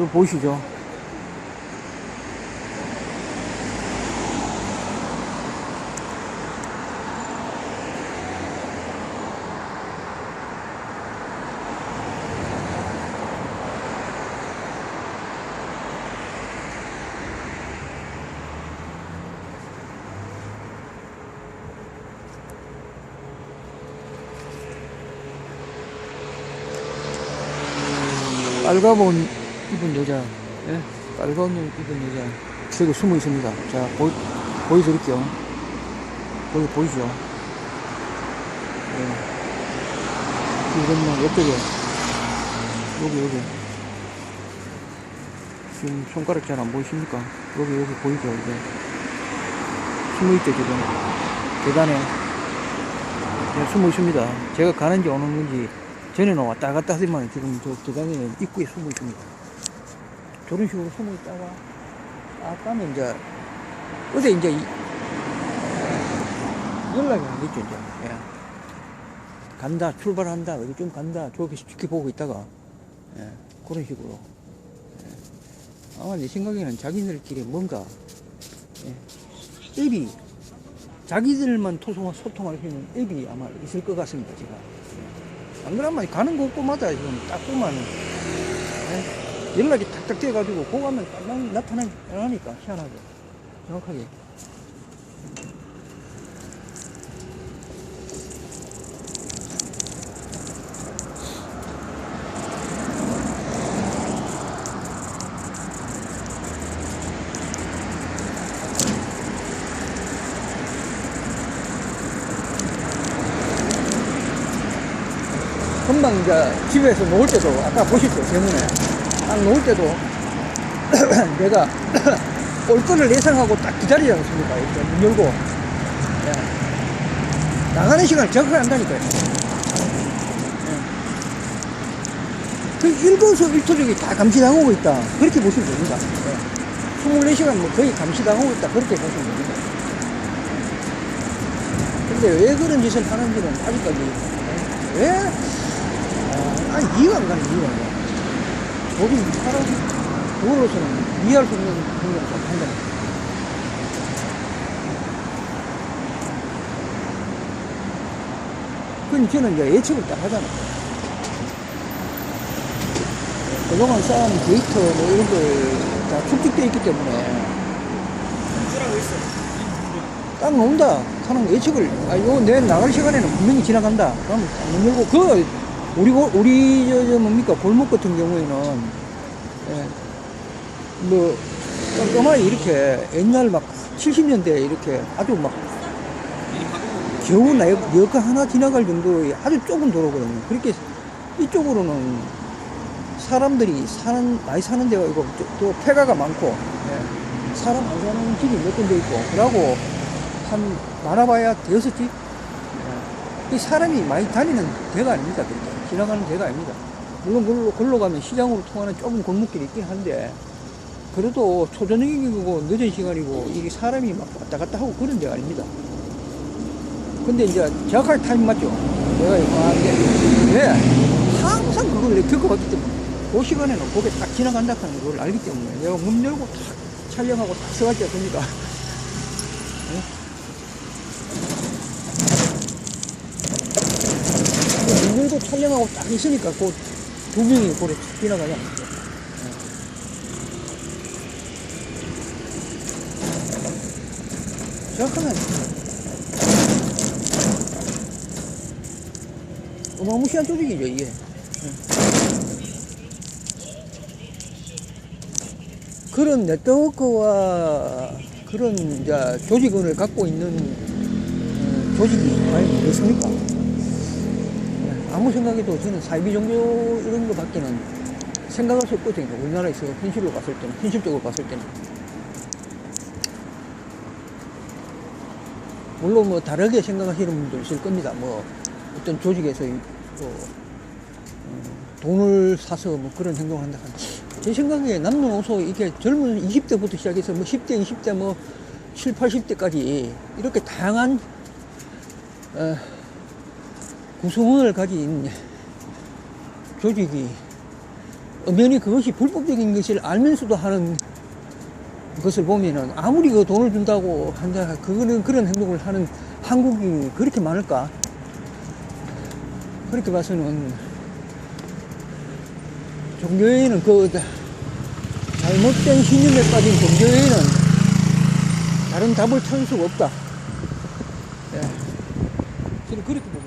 그 보이시죠? 빨간 옷 입은 여자, 예? 빨간 옷 입은 여자, 저기 숨어 있습니다. 자, 보이, 보여드릴게요. 거기 보이죠? 예. 이건 뭐, 옆쪽에, 여기, 여기. 지금 손가락 잘 안 보이십니까? 여기, 여기 보이죠? 이제. 숨어 있죠, 지금. 계단에. 예, 숨어 있습니다. 제가 가는지 오는 건지 전에는 왔다 갔다 하더만 지금 저 계단에 입구에 숨어 있습니다. 저런 식으로 숨어 있다가 아까는 이제 어제 이제 이- 연락이 안 됐죠 이제. 예. 간다 출발한다 여기 좀 간다 저기 지켜보고 있다가 예. 그런 식으로 예. 아마 내 생각에는 자기들끼리 뭔가 예. 앱이 자기들만 토송, 소통할 수 있는 앱이 아마 있을 것 같습니다 제가 안 그러면 가는 곳곳마다 지금 딱 보면 예, 연락이 탁탁 돼가지고 거 가면 딱 나- 나타나니까 희한하게. 정확하게. 금방 이제 집에서 놓을 때도 아까 보셨죠 대문에 딱 놓을 때도 내가 올 거를 예상하고 딱 기다리지 않습니까 이렇게 문 열고 예. 나가는 시간을 정확하게 한다니까요 예. 그 일거수일투족이 다 감시당하고 있다 그렇게 보시면 됩니다 예. 24시간 뭐 거의 감시당하고 있다 그렇게 보시면 됩니다 근데 왜 그런 짓을 하는지는 아직까지 예. 왜 아, 아니, 이해가 안 가는 이유가 뭐야. 법이 사람, 그거로서는 이해할 수 없는 행동을 한다. 그건 저는 이제 예측을 딱 하잖아. 그동안 쌓은 데이터 뭐 이런 걸다 축적되어 있기 때문에 딱 놓는다 하는 예측을, 아, 요, 내 나갈 시간에는 분명히 지나간다. 그러면 문 열고, 그, 우리, 골- 우리, 저, 저, 뭡니까, 골목 같은 경우에는, 예, 뭐, 깜깜하게 이렇게 옛날 막 70년대 이렇게 아주 막 겨우 나 여가 하나 지나갈 정도의 아주 좁은 도로거든요. 그렇게 이쪽으로는 사람들이 사는, 많이 사는 데가 있고, 또, 또 폐가가 많고, 예, 사람 안 사는 집이 몇 군데 있고, 그러고 한, 많아봐야 대여섯 집? 예. 이 사람이 많이 다니는 데가 아닙니다. 그렇게. 지나가는 데가 아닙니다. 물론 걸로, 걸로 가면 시장으로 통하는 좁은 골목길이 있긴 한데, 그래도 초저녁이고 늦은 시간이고, 이게 사람이 막 왔다 갔다 하고 그런 데가 아닙니다. 근데 이제 정확하게 타임 맞죠? 내가 이거 하는데, 왜? 항상 그걸 내가 겪어봤기 때문에, 그 시간에는 거기 딱 지나간다 하는 걸 알기 때문에, 내가 문 열고 탁 촬영하고 딱 써갔지 않습니까? 문 열고 촬영하고 딱 있으니까 그두 명이 고래 탁 지나가냐. 정확하게 어마무시한 조직이죠, 이게. 그런 네트워크와 그런 조직원을 갖고 있는 어, 조직이 과연 있겠습니까? 네, 아무 생각해도 저는 사이비 종교 이런 거 밖에는 생각할 수 없거든요. 우리나라에서 현실로 봤을 때는, 현실적으로 봤을 때는. 물론 뭐 다르게 생각하시는 분도 있을 겁니다. 뭐 어떤 조직에서 뭐 어, 돈을 사서 뭐 그런 행동을 한다. 제 생각에 남녀노소 이게 젊은 20대부터 시작해서 뭐 10대, 20대, 뭐 7, 80대까지 이렇게 다양한 어, 구성원을 가진 조직이 엄연히 그것이 불법적인 것을 알면서도 하는 것을 보면은 아무리 그 돈을 준다고 한다 그거는 그런 행동을 하는 한국인이 그렇게 많을까? 그렇게 봐서는 종교에는 그 잘못된 신념에 빠진 종교에는 다른 답을 찾을 수가 없다. 예. 저는 그렇게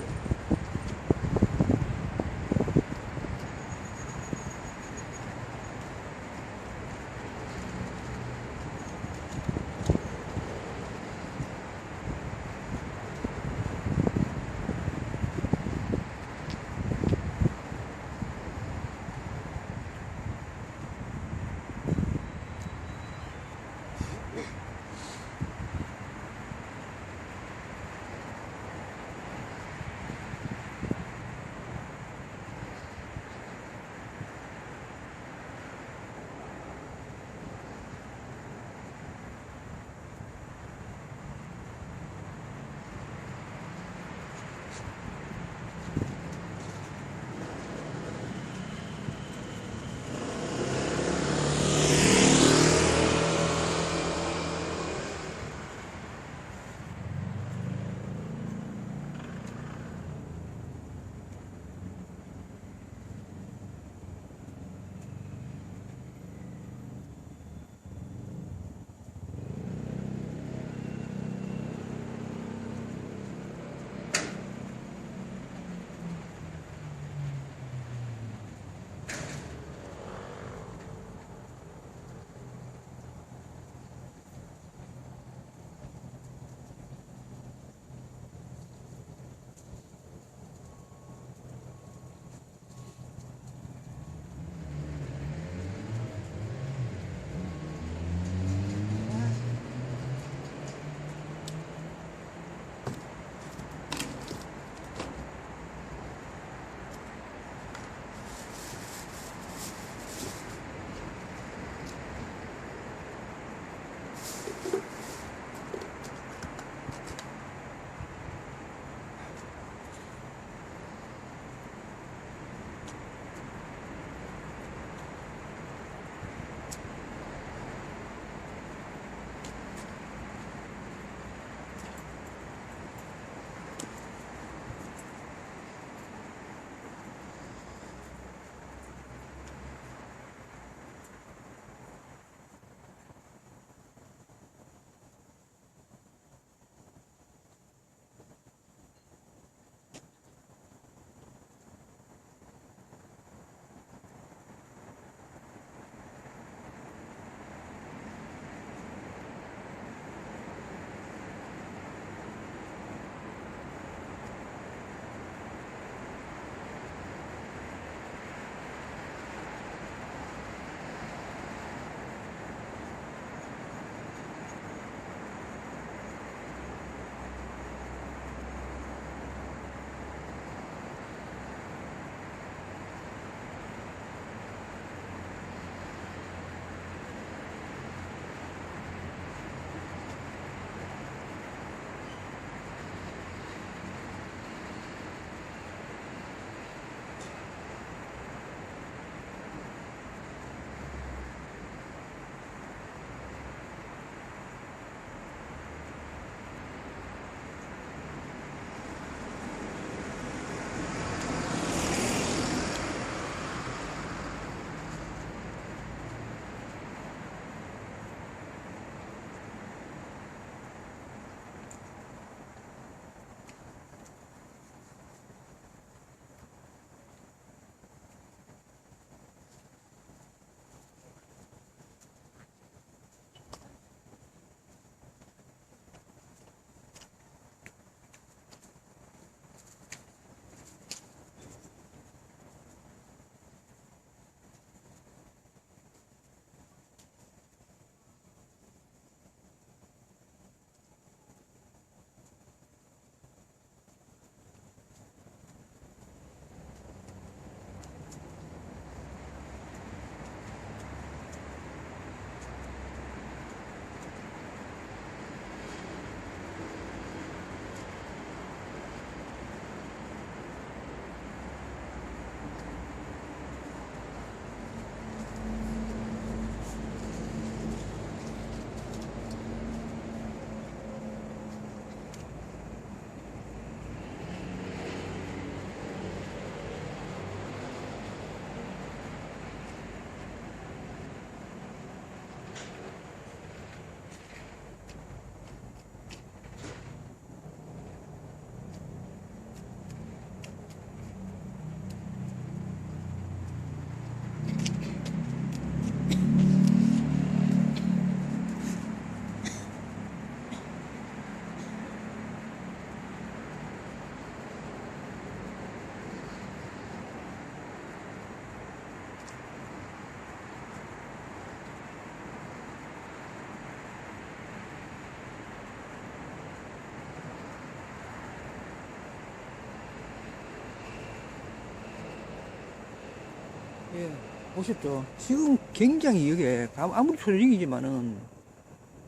예, 보셨죠? 지금 굉장히 이게 아무- 아무리 초조직이지만은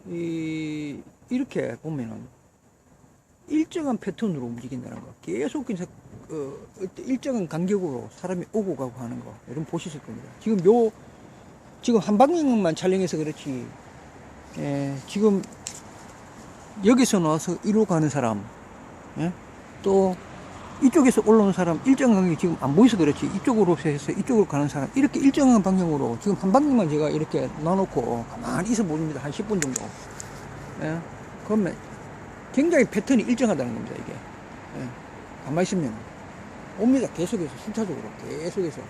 이 이렇게 보면은 일정한 패턴으로 움직인다는 거. 계속 그래서 어, 일정한 간격으로 사람이 오고 가고 하는 거. 여러분 보셨을 겁니다. 지금 요 지금 한 방향만 촬영해서 그렇지. 예, 지금 여기서 나와서 이로 가는 사람, 예? 또 이쪽에서 올라오는 사람 간격이 지금 안 보여서 그렇지 이쪽으로 해서 이쪽으로 가는 사람 이렇게 일정한 방향으로 지금 한 방향만 제가 이렇게 놔놓고 가만히 있어 보입니다. 한 10분 정도. 예? 그러면 굉장히 패턴이 일정하다는 겁니다 이게. 예? 가만히 있으면 옵니다. 계속해서 순차적으로 계속해서.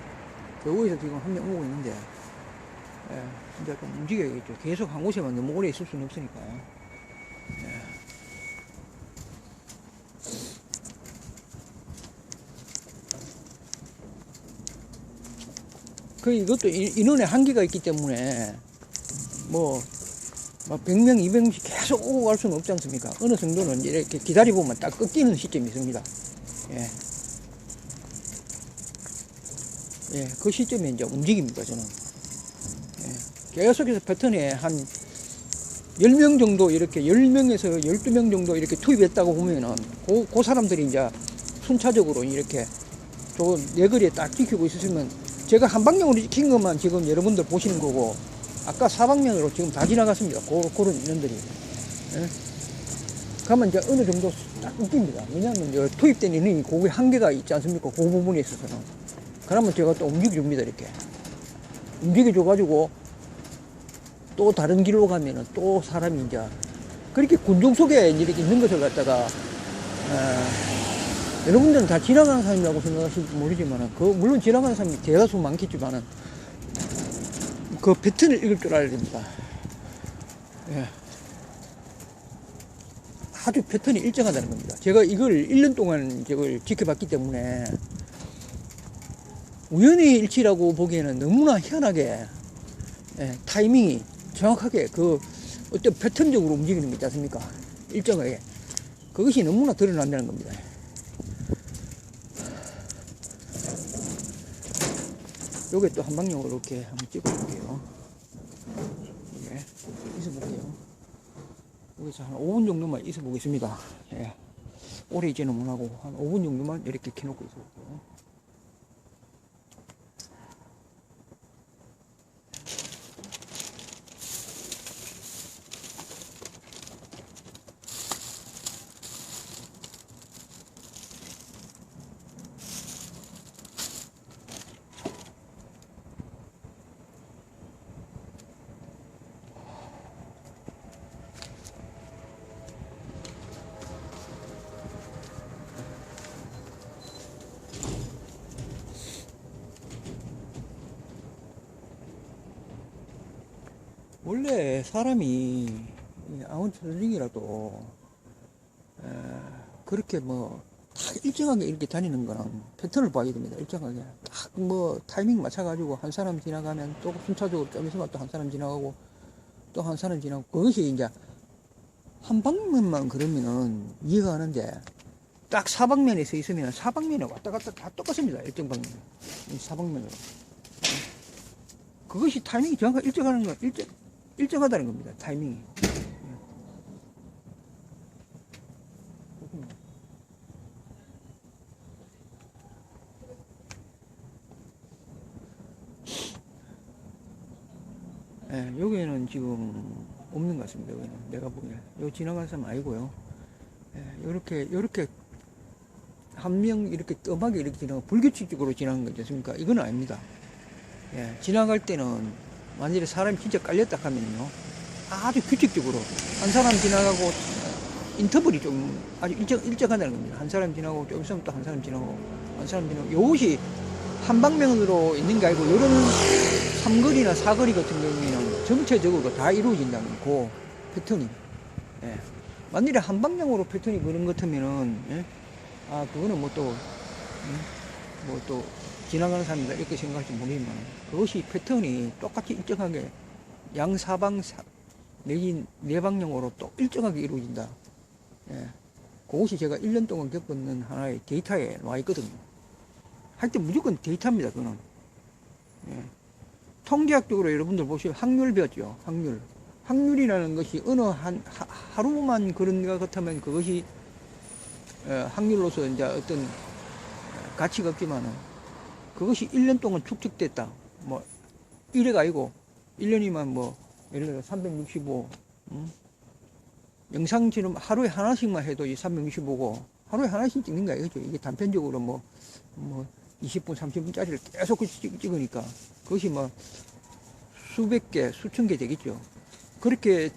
여기서 지금 한 명 오고 있는데 예, 이제 좀 움직여야겠죠. 계속 한 곳에만 너무 오래 있을 수는 없으니까요 그 이것도 인- 인원의 한계가 있기 때문에 뭐, 막 100명, 200명씩 계속 오고 갈 수는 없지 않습니까? 어느 정도는 이렇게 기다려보면 딱 끊기는 시점이 있습니다. 예. 예, 그 시점에 이제 움직입니다, 저는. 예. 계속해서 패턴에 한 10명 정도 이렇게 10명에서 12명 정도 이렇게 투입했다고 보면은 그, 그 사람들이 이제 순차적으로 이렇게 저 내거리에 딱 지키고 있으면 제가 한 방향으로 찍힌 것만 지금 여러분들 보시는 거고 아까 사방면으로 지금 다 지나갔습니다. 고, 그런 인원들이. 예? 그러면 이제 어느 정도 딱 웃깁니다. 왜냐하면 투입된 인원이 거기에 한계가 있지 않습니까? 그 부분에 있어서는. 그러면 제가 또 움직여줍니다. 이렇게. 움직여줘가지고 또 다른 길로 가면은 또 사람이 이제 그렇게 군중 속에 이렇게 있는 것을 갖다가 어, 여러분들은 다 지나가는 사람이라고 생각하실지 모르지만은, 그, 물론 지나가는 사람이 대다수 많겠지만은, 그 패턴을 읽을 줄 알아야 됩니다. 예. 아주 패턴이 일정하다는 겁니다. 제가 이걸 1년 동안 이걸 지켜봤기 때문에, 우연의 일치라고 보기에는 너무나 희한하게, 예, 타이밍이 정확하게 그 어떤 패턴적으로 움직이는 거 있지 않습니까? 일정하게. 그것이 너무나 드러난다는 겁니다. 요게 또 한 방향으로 이렇게 한번 찍어볼게요. 예, 있어볼게요. 여기서 한 5분 정도만 있어보겠습니다. 예. 오래 있지는 못하고 한 5분 정도만 이렇게 켜놓고 있어볼게요. 원래 사람이 아무리 초등이라도 그렇게 뭐 딱 일정하게 이렇게 다니는 거는 패턴을 봐야 됩니다. 일정하게 딱 뭐 타이밍 맞춰가지고 한 사람 지나가면 또 순차적으로 좀 있으면 또 한 사람 지나가고 또 한 사람 지나고 그것이 이제 한 방면만 그러면은 이해가 가는데 딱 사방면에 서 있으면 사방면에 왔다 갔다 다 똑같습니다. 일정 방면 이 사방면으로 그것이 타이밍이 정확하게 일정하는 거 일정 일정하다는 겁니다. 타이밍이. 예, 여기에는 지금 없는 것 같습니다. 여기는 내가 보기에 여기 지나간 사람 아니고요. 예, 요렇게 요렇게 한 명 이렇게 뜸하게 이렇게 지나가 불규칙적으로 지나간 거지 않습니까? 이건 아닙니다. 예, 지나갈 때는 만일에 사람이 진짜 깔렸다 하면요 아주 규칙적으로 한 사람 지나가고 인터벌이 좀 아주 일정 일정하다는 겁니다. 한 사람 지나고 좀 있으면 또 한 사람 지나고 한 사람 지나고 이것이 한 방면으로 있는 게 아니고 이런 삼거리나 사거리 같은 경우에는 전체적으로 다 이루어진다는 그 패턴이. 예. 만일에 한 방향으로 패턴이 그런 것 같으면은 예? 아 그거는 뭐또뭐또 지나가는 사람이다 이렇게 생각할지 모르지만 그것이 패턴이 똑같이 일정하게 양사방 네 방향으로 또 일정하게 이루어진다. 예. 그것이 제가 1년 동안 겪었는 하나의 데이터에 와 있거든요. 할때 무조건 데이터입니다, 그거는. 예. 통계학적으로 여러분들 보시면 확률 배웠죠. 확률. 확률이라는 것이 어느 한 하, 하루만 그런 것 같으면 그것이 어, 확률로서 이제 어떤 어, 가치가 없지만은 그것이 1년 동안 축적됐다. 뭐 1회가 아니고 1년이면 뭐 예를 들어 365 음? 영상처럼 하루에 하나씩만 해도 이 365고 하루에 하나씩 찍는 거야 이거죠. 이게 단편적으로 뭐, 뭐 20분, 30분짜리를 계속 찍, 찍으니까 그것이 뭐 수백 개, 수천 개 되겠죠. 그렇게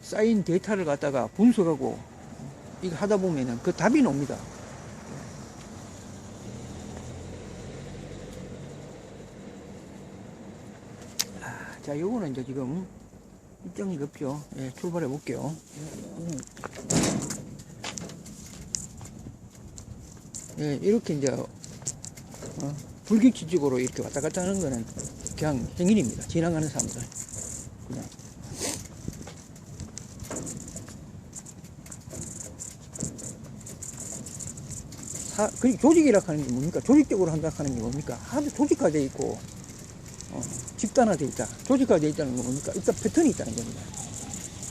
쌓인 데이터를 갖다가 분석하고 이거 하다 보면은 그 답이 나옵니다. 자, 요거는 이제 지금 입장이 없죠. 예, 출발해 볼게요. 예, 이렇게 이제 어, 불규칙적으로 이렇게 왔다 갔다 하는 거는 그냥 행인입니다. 지나가는 사람들. 그냥. 사, 그 조직이라 하는 게 뭡니까? 조직적으로 한다 하는 게 뭡니까? 하도 조직화되어 있고, 어, 집단화되어 있다. 조직화되어 있다는 건 뭡니까? 일단 패턴이 있다는 겁니다.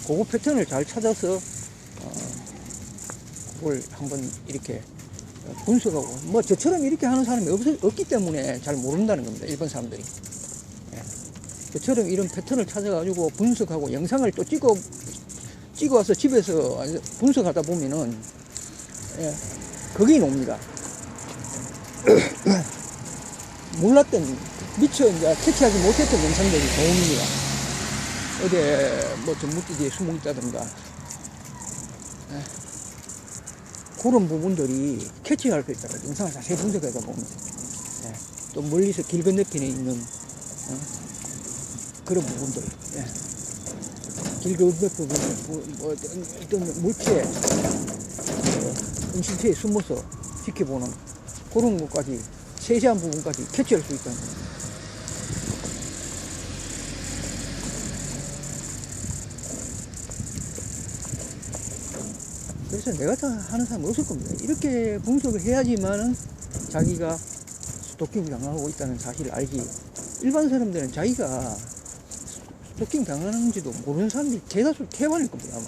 그거 패턴을 잘 찾아서, 어, 그걸 한번 이렇게 어, 분석하고, 뭐 저처럼 이렇게 하는 사람이 없, 없기 때문에 잘 모른다는 겁니다. 일본 사람들이. 예. 저처럼 이런 패턴을 찾아가지고 분석하고 영상을 또 찍어, 찍어와서 집에서 분석하다 보면은, 예, 거기 옵니다. 몰랐던, 미처 이제 캐치하지 못했던 영상들이 나옵니다. 어디, 뭐, 뒤에 숨어 있다든가. 예. 그런 부분들이 캐치할 수 있다가 영상을 자세히 분석하다 보면, 예. 또 멀리서 길 건너편에 있는, 어? 그런 부분들, 예. 길 뭐, 어떤, 어떤 물체, 어, 음식체에 숨어서 지켜보는 그런 것까지 세세한 부분까지 캐치할 수 있다는 거예요. 그래서 내가 다 하는 사람 없을 겁니다. 이렇게 분석을 해야지만은 자기가 스토킹 당하고 있다는 사실을 알지. 일반 사람들은 자기가 스토킹 당하는지도 모르는 사람들이 대다수 태반일 겁니다, 아마.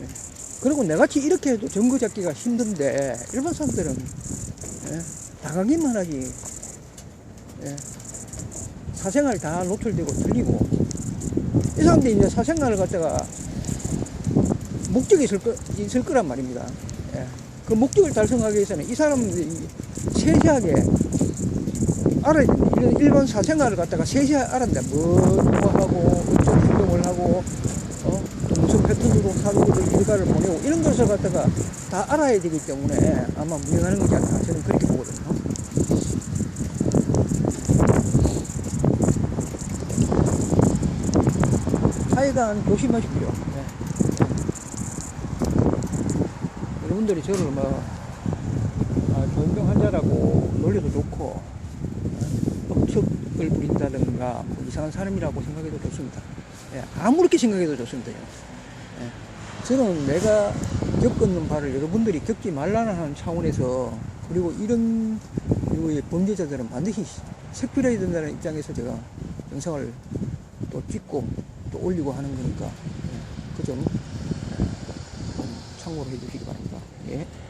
예. 그리고 내같이 이렇게 해도 증거 잡기가 힘든데, 일반 사람들은, 예, 당하기만 하지, 예, 사생활 다 노출되고 들리고, 이 사람들이 이제 사생활을 갖다가 목적이 있을, 거, 있을 거란 말입니다. 예. 그 목적을 달성하기 위해서는 이 사람들이 세세하게 알아야 됩니다. 일반 사생활을 갖다가 세세하게 알아야 뭐, 뭐 하고, 어떤 행동을 하고, 어? 또 무슨 패턴으로 하루를 일과를 보내고, 이런 것을 갖다가 다 알아야 되기 때문에 아마 무행하는 거지 않나. 저는 그렇게 보거든요. 하여간 조심하십시오. 네. 여러분들이 저를 뭐, 아, 조현병 환자라고 놀려도 좋고, 어, 억측을 부린다든가, 뭐 이상한 사람이라고 생각해도 좋습니다. 예, 아무렇게 생각해도 좋습니다. 예. 저는 내가 겪었는 바를 여러분들이 겪지 말라는 차원에서, 그리고 이런 류의 범죄자들은 반드시 색출해야 된다는 입장에서 제가 영상을 또 찍고 또 올리고 하는 거니까, 예, 그 점, 예, 좀 참고로 해 주시기 바랍니다. 예.